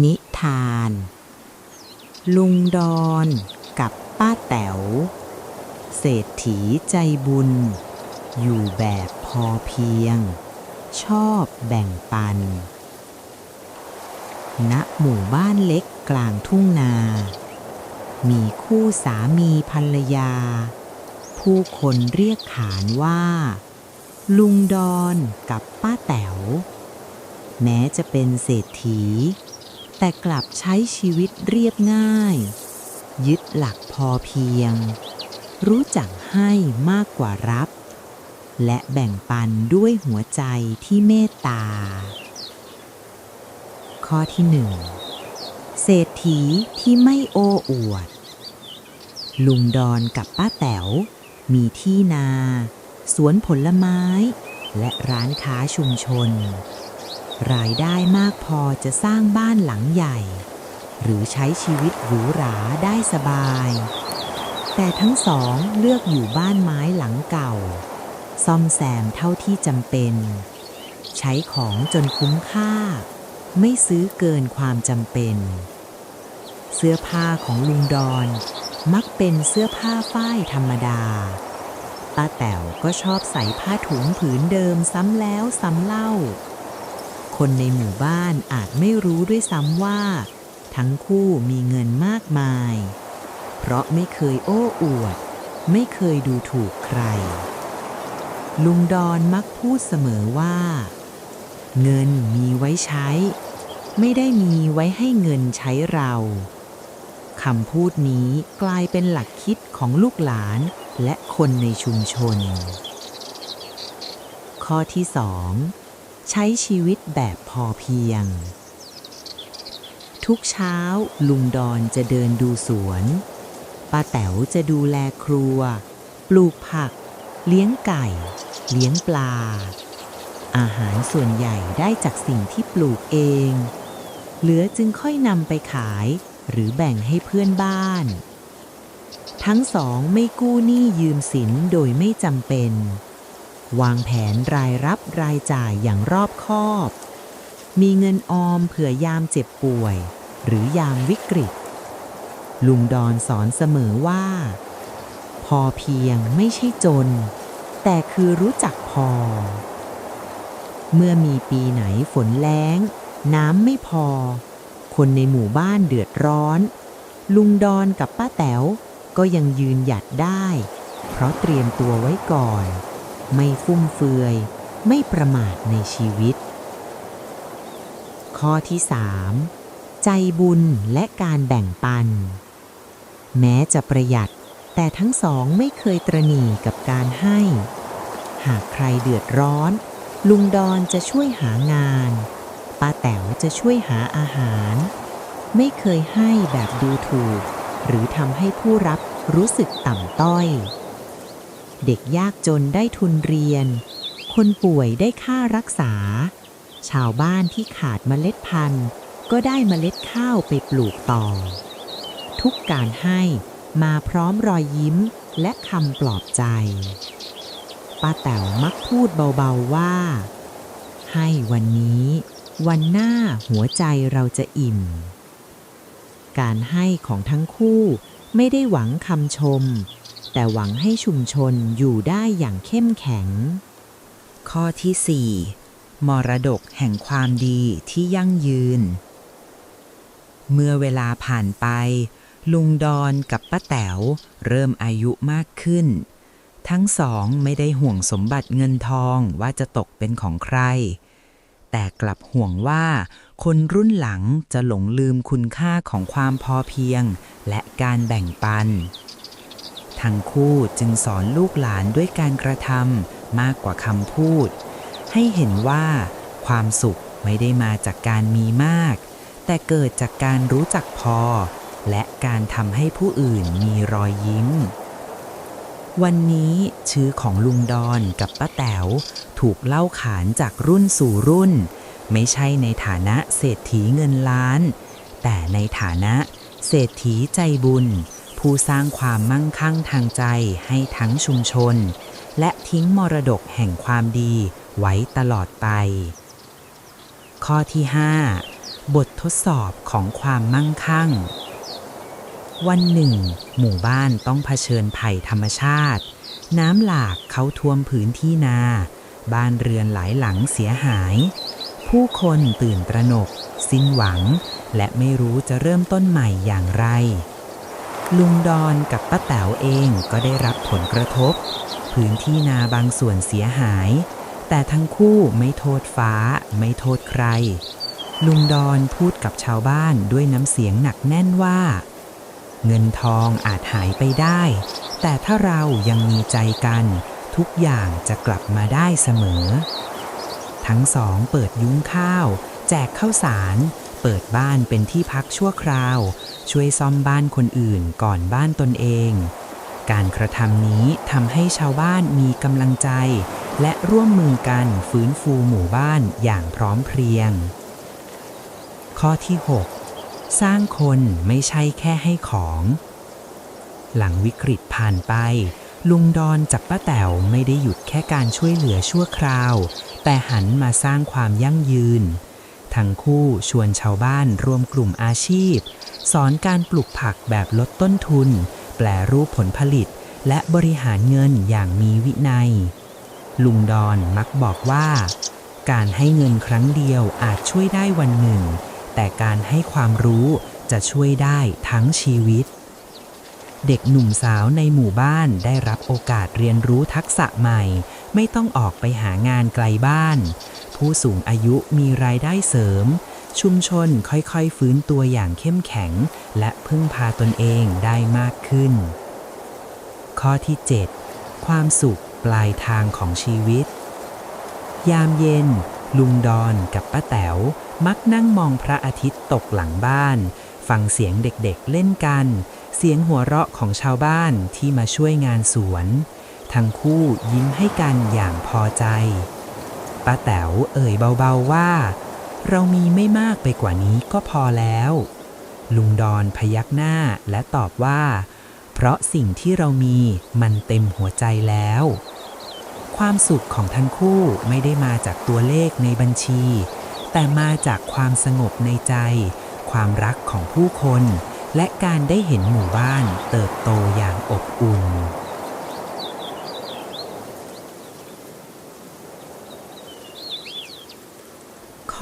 นิทาน ลุงดอนกับป้าแต๋ว เศรษฐีใจบุญ อยู่แบบพอเพียง ชอบแบ่งปัน ณ หมู่บ้านเล็กกลางทุ่งนา มีคู่สามีภรรยา ผู้คนเรียกขานว่า ลุงดอนกับป้าแต๋ว แม้จะเป็นเศรษฐี แต่กลับใช้ชีวิตเรียบง่าย ยึดหลักพอเพียง รู้จักให้มากกว่ารับ และแบ่งปันด้วยหัวใจที่เมตตา ข้อที่หนึ่งเศรษฐีที่ไม่โอ้อวด ลุงดอนกับป้าแต๋วมีที่นา สวนผลไม้ และร้านค้าชุมชน รายได้มากพอจะสร้างบ้านหลังใหญ่ หรือใช้ชีวิตหรูหราได้สบาย แต่ทั้งสองเลือกอยู่บ้านไม้หลังเก่า ซ่อมแซมเท่าที่จำเป็น ใช้ของจนคุ้มค่า ไม่ซื้อเกินความจำเป็น เสื้อผ้าของลุงดอนมักเป็นเสื้อผ้าฝ้ายธรรมดาป้าแต๋วก็ชอบใส่ผ้าถุงผืนเดิมซ้ำแล้วซ้ำเล่า คนในหมู่บ้านอาจไม่รู้ด้วยซ้ำว่า ทั้งคู่มีเงินมากมาย เพราะไม่เคยโอ้อวด ไม่เคยดูถูกใคร ลุงดอนมักพูดเสมอว่า เงินมีไว้ใช้ ไม่ได้มีไว้ให้เงินใช้เราคำพูดนี้กลายเป็นหลักคิดของลูกหลานและคนในชุมชน ข้อที่สอง ใช้ชีวิตแบบพอเพียง ทุกเช้าลุงดอนจะเดินดูสวนป้าแต๋วจะดูแลครัว ปลูกผัก เลี้ยงไก่ เลี้ยงปลา อาหารส่วนใหญ่ได้จากสิ่งที่ปลูกเอง เหลือจึงค่อยนำไปขายหรือแบ่งให้เพื่อนบ้าน ทั้งสองไม่กู้หนี้ยืมสินโดยไม่จำเป็น วางแผนรายรับรายจ่ายอย่างรอบคอบ มีเงินออมเผื่อยามเจ็บป่วย หรือยามวิกฤต ลุงดอนสอนเสมอว่า พอเพียงไม่ใช่จน แต่คือรู้จักพอ เมื่อมีปีไหนฝนแล้ง น้ำไม่พอ คนในหมู่บ้านเดือดร้อน ลุงดอนกับป้าแต๋วก็ยังยืนหยัดได้ เพราะเตรียมตัวไว้ก่อน ไม่ฟุ่มเฟือย ไม่ประมาทในชีวิต ข้อที่3ใจบุญและการแบ่งปัน แม้จะประหยัดแต่ทั้งสองไม่เคยตรณีกับการให้ หากใครเดือดร้อน ลุงดอนจะช่วยหางานป้าแต๋วจะช่วยหาอาหาร ไม่เคยให้แบบดูถูก หรือทำให้ผู้รับรู้สึกต่ำต้อย เด็กยากจนได้ทุนเรียน คนป่วยได้ค่ารักษา ชาวบ้านที่ขาดเมล็ดพันธุ์ ก็ได้เมล็ดข้าวไปปลูกต่อ ทุกการให้มาพร้อมรอยยิ้มและคำปลอบใจป้าแต๋วมักพูดเบาๆว่า ให้วันนี้ วันหน้าหัวใจเราจะอิ่ม การให้ของทั้งคู่ไม่ได้หวังคำชม แต่หวังให้ชุมชนอยู่ได้อย่างเข้มแข็ง ข้อที่ 4 มรดกแห่งความดีที่ยั่งยืน เมื่อเวลาผ่านไป ลุงดอนกับป้าแต๋วเริ่มอายุมากขึ้น ทั้งสองไม่ได้ห่วงสมบัติเงินทองว่าจะตกเป็นของใคร แต่กลับห่วงว่าคนรุ่นหลังจะหลงลืมคุณค่าของความพอเพียง และการแบ่งปัน ทั้งคู่จึงสอนลูกหลานด้วยการกระทำมากกว่าคำพูด ให้เห็นว่า ความสุขไม่ได้มาจากการมีมาก แต่เกิดจากการรู้จักพอ และการทำให้ผู้อื่นมีรอยยิ้ม วันนี้ชื่อของลุงดอนกับป้าแต๋วถูกเล่าขานจากรุ่นสู่รุ่น ไม่ใช่ในฐานะเศรษฐีเงินล้าน แต่ในฐานะเศรษฐีใจบุญ ผู้สร้างความมั่งคั่งทางใจให้ทั้งชุมชน และทิ้งมรดกแห่งความดีไว้ตลอดไป ข้อที่ 5 บททดสอบของความมั่งคั่ง วันหนึ่ง หมู่บ้านต้องเผชิญภัยธรรมชาติ น้ำหลากเขาท่วมพื้นที่นา บ้านเรือนหลายหลังเสียหาย ผู้คนตื่นตระหนก สิ้นหวัง และไม่รู้จะเริ่มต้นใหม่อย่างไร ลุงดอนกับป้าแต๋วเองก็ได้รับผลกระทบ พื้นที่นาบางส่วนเสียหาย แต่ทั้งคู่ไม่โทษฟ้า ไม่โทษใคร ลุงดอนพูดกับชาวบ้านด้วยน้ำเสียงหนักแน่นว่า เงินทองอาจหายไปได้ แต่ถ้าเรายังมีใจกัน ทุกอย่างจะกลับมาได้เสมอ ทั้งสองเปิดยุ้งข้าว แจกข้าวสาร เปิดบ้านเป็นที่พักชั่วคราว ช่วยซ่อมบ้านคนอื่นก่อนบ้านตนเอง การกระทำนี้ทำให้ชาวบ้านมีกำลังใจ และร่วมมือกันฟื้นฟูหมู่บ้านอย่างพร้อมเพรียง ข้อที่ 6 สร้างคนไม่ใช่แค่ให้ของ หลังวิกฤตผ่านไปลุงดอนกับป้าแต๋วไม่ได้หยุดแค่การช่วยเหลือชั่วคราว แต่หันมาสร้างความยั่งยืน ทั้งคู่ชวนชาวบ้านรวมกลุ่มอาชีพ สอนการปลูกผักแบบลดต้นทุน แปลรูปผลผลิต และบริหารเงินอย่างมีวินัย ลุงดอนมักบอกว่า การให้เงินครั้งเดียวอาจช่วยได้วันหนึ่ง แต่การให้ความรู้จะช่วยได้ทั้งชีวิต เด็กหนุ่มสาวในหมู่บ้านได้รับโอกาสเรียนรู้ทักษะใหม่ ไม่ต้องออกไปหางานไกลบ้าน ผู้สูงอายุมีรายได้เสริม ชุมชนค่อยๆ ฟื้นตัวอย่างเข้มแข็ง และพึ่งพาตนเองได้มากขึ้น ข้อที่ 7 ความสุขปลายทางของชีวิต ยามเย็น ลุงดอนกับป้าแต๋วมักนั่งมองพระอาทิตย์ตกหลังบ้าน ฟังเสียงเด็กๆเล่นกัน เสียงหัวเราะของชาวบ้านที่มาช่วยงานสวน ทั้งคู่ยิ้มให้กันอย่างพอใจ ป้าแต๋วเอ่ยเบาๆว่า เรามีไม่มากไปกว่านี้ก็พอแล้ว ลุงดอนพยักหน้าและตอบว่า เพราะสิ่งที่เรามีมันเต็มหัวใจแล้ว ความสุขของทั้งคู่ไม่ได้มาจากตัวเลขในบัญชี แต่มาจากความสงบในใจ ความรักของผู้คน และการได้เห็นหมู่บ้านเติบโตอย่างอบอุ่น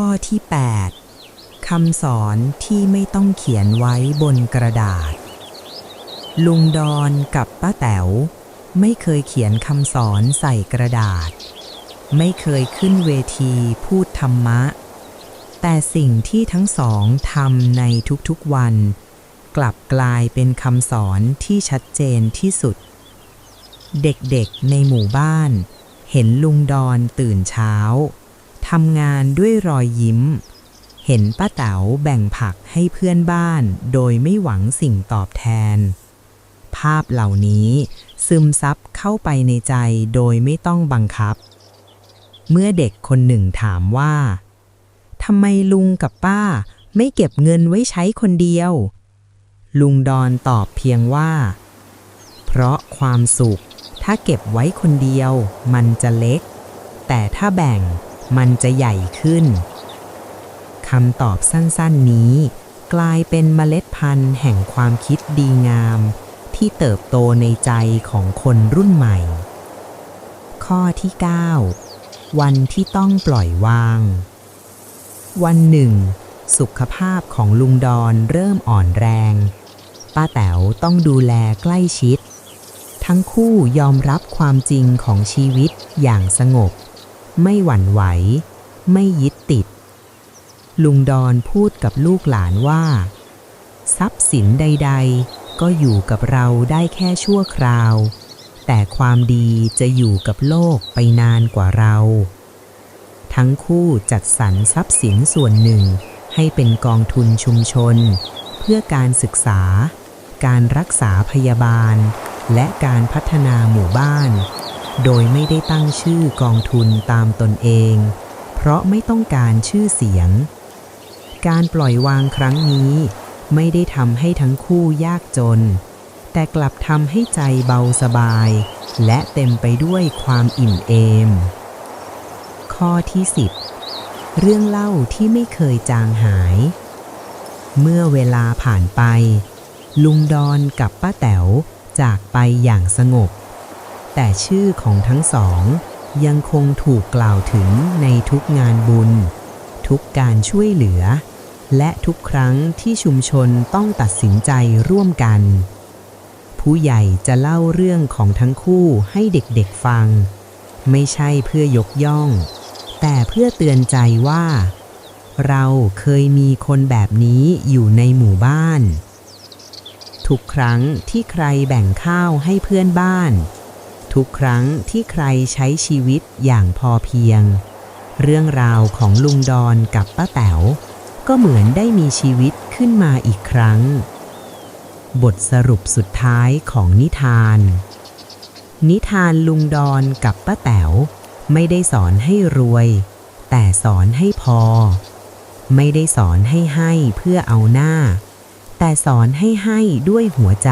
ข้อที่ 8 คำสอนที่ไม่ต้องเขียนไว้บนกระดาษ ลุงดอนกับป้าแต๋วไม่เคยเขียนคำสอนใส่กระดาษ ไม่เคยขึ้นเวทีพูดธรรมะ แต่สิ่งที่ทั้งสองทำในทุกๆวัน กลับกลายเป็นคำสอนที่ชัดเจนที่สุด เด็กๆในหมู่บ้าน เห็นลุงดอนตื่นเช้า ทำงานด้วยรอยยิ้ม เห็นป้าแต๋วแบ่งผักให้เพื่อนบ้านโดยไม่หวังสิ่งตอบแทน ภาพเหล่านี้ซึมซับเข้าไปในใจโดยไม่ต้องบังคับ เมื่อเด็กคนหนึ่งถามว่าทำไมลุงกับป้าไม่เก็บเงินไว้ใช้คนเดียว ลุงดอนตอบเพียงว่า เพราะความสุขถ้าเก็บไว้คนเดียวมันจะเล็ก แต่ถ้าแบ่ง มันจะใหญ่ขึ้นคำตอบสั้นๆนี้ กลายเป็นเมล็ดพันธุ์แห่งความคิดดีงาม ที่เติบโตในใจของคนรุ่นใหม่ ข้อที่ 9 วันที่ต้องปล่อยวาง วันหนึ่ง สุขภาพของลุงดอนเริ่มอ่อนแรง ป้าแต๋วต้องดูแลใกล้ชิด ทั้งคู่ยอมรับความจริงของชีวิตอย่างสงบ ไม่หวั่นไหว ไม่ยึดติด ลุงดอนพูดกับลูกหลานว่า ทรัพย์สินใด ๆ ก็อยู่กับเราได้แค่ชั่วคราว แต่ความดีจะอยู่กับโลกไปนานกว่าเรา ทั้งคู่จัดสรรทรัพย์สินส่วนหนึ่งให้เป็นกองทุนชุมชน เพื่อการศึกษา การรักษาพยาบาล และการพัฒนาหมู่บ้าน โดยไม่ได้ตั้งชื่อกองทุนตามตนเอง เพราะไม่ต้องการชื่อเสียง การปล่อยวางครั้งนี้ ไม่ได้ทำให้ทั้งคู่ยากจน แต่กลับทำให้ใจเบาสบาย และเต็มไปด้วยความอิ่มเอม ข้อที่ 10 เรื่องเล่าที่ไม่เคยจางหาย เมื่อเวลาผ่านไป ลุงดอนกับป้าแต๋วจากไปอย่างสงบ แต่ชื่อของทั้งสองยังคงถูกกล่าวถึงในทุกงานบุญ ทุกการช่วยเหลือ และทุกครั้งที่ชุมชนต้องตัดสินใจร่วมกัน ผู้ใหญ่จะเล่าเรื่องของทั้งคู่ให้เด็กๆฟัง ไม่ใช่เพื่อยกย่อง แต่เพื่อเตือนใจว่า เราเคยมีคนแบบนี้อยู่ในหมู่บ้าน ทุกครั้งที่ใครแบ่งข้าวให้เพื่อนบ้าน ทุกครั้งที่ใครใช้ชีวิตอย่างพอเพียง เรื่องราวของลุงดอนกับป้าแต๋วก็เหมือนได้มีชีวิตขึ้นมาอีกครั้ง บทสรุปสุดท้ายของนิทาน นิทานลุงดอนกับป้าแต๋วไม่ได้สอนให้รวย แต่สอนให้พอ ไม่ได้สอนให้ให้เพื่อเอาหน้า แต่สอนให้ให้ด้วยหัวใจ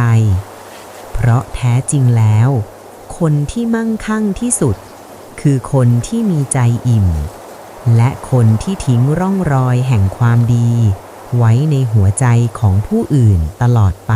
เพราะแท้จริงแล้ว คนที่มั่งคั่งที่สุด คือคนที่มีใจอิ่ม และคนที่ทิ้งร่องรอยแห่งความดี ไว้ในหัวใจของผู้อื่นตลอดไป